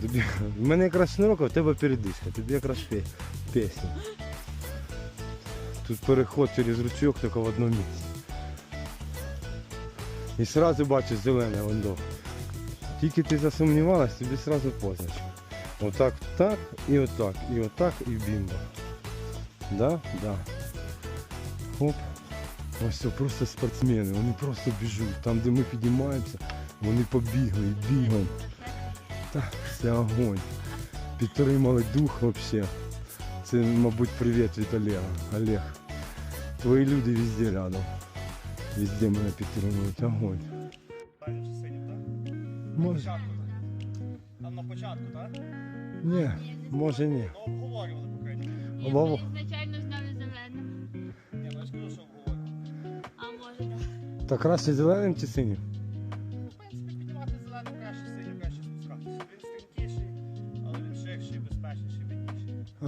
Тобі, в мене якраз шнурок, а в тебе передишка, тобі якраз пісня. Тут переход через ручок тільки в одному місці. І одразу бачиш зелене вондо. Тільки ти засумнівалась, тобі одразу позначка. Отак, так, і отак, і отак, і бімба. Да? Да. Хоп. Ось це просто спортсмени, вони просто біжуть. Там, де ми піднімаємося, вони побігли і Так, це огонь. Підтримали дух взагалі. Це, мабуть, привіт від Олега. Олег. Твої люди везде рядом. Везде мене підтримують. Огонь. Може. початку, так? Там на початку, так? Ні, може ні. Ну, обговорювали по крайній мірі. Вова. Ні, ми ізначально знали зеленим. Ні, ну я ж кажу, що обговорювали. А може, так. Так краще зеленим чи синім?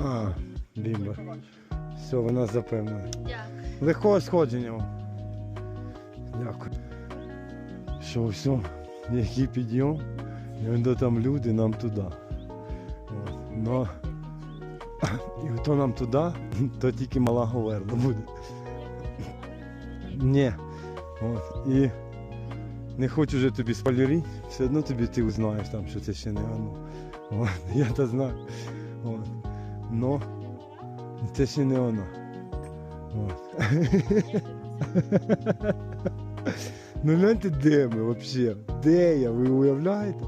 А, бімба. Все, ви нас запевнили. Дякую. Легкого сходження вам. Дякую. Що все, який підйом, і до там люди, нам туди. Но, і хто нам туди, то тільки мала говерна буде. Ні. От. І не хочу вже тобі спойлерити, все одно тобі ти узнаєш там, що це ще не воно. От. Я то знаю. От. Но це ще не воно. Ну гляньте, де ми взагалі? Де я? Ви уявляєте?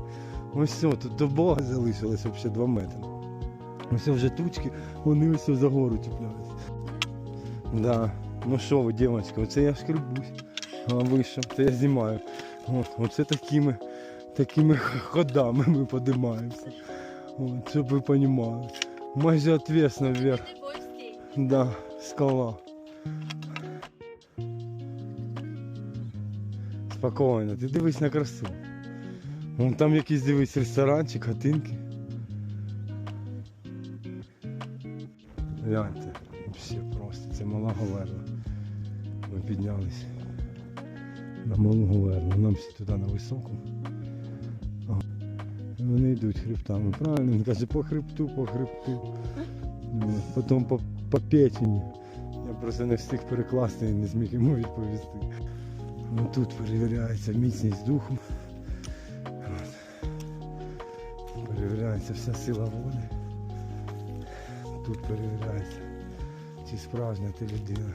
Ось все, тут до Бога залишилось взагалі 2 метри. Ось вже тучки, вони ось за гору чіпляються. Да. Ну що ви, дівчатка, оце я шкребусь. А ви що? Це я знімаю. От, оце такими, такими ходами ми подимаємося. От, щоб ви розуміли. Майже отвесно вверх. Да, скала. Спокійно, ти дивись на красу. Вон там якийсь дивись ресторанчик, хатинки. Гляньте, взагалі просто, це мала говерна. Ми піднялися на малу говерну. Нам всі туди на високу. Вони йдуть хребтами. Правильно, він каже, по хребту, по хребту. Потім по, по печені. Я просто не встиг перекласти і не зміг йому відповісти. Ну, тут перевіряється міцність духу. Перевіряється вся сила волі. Тут перевіряється, чи справжня ти людина,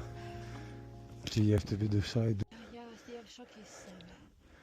чи є в тобі душа і дух.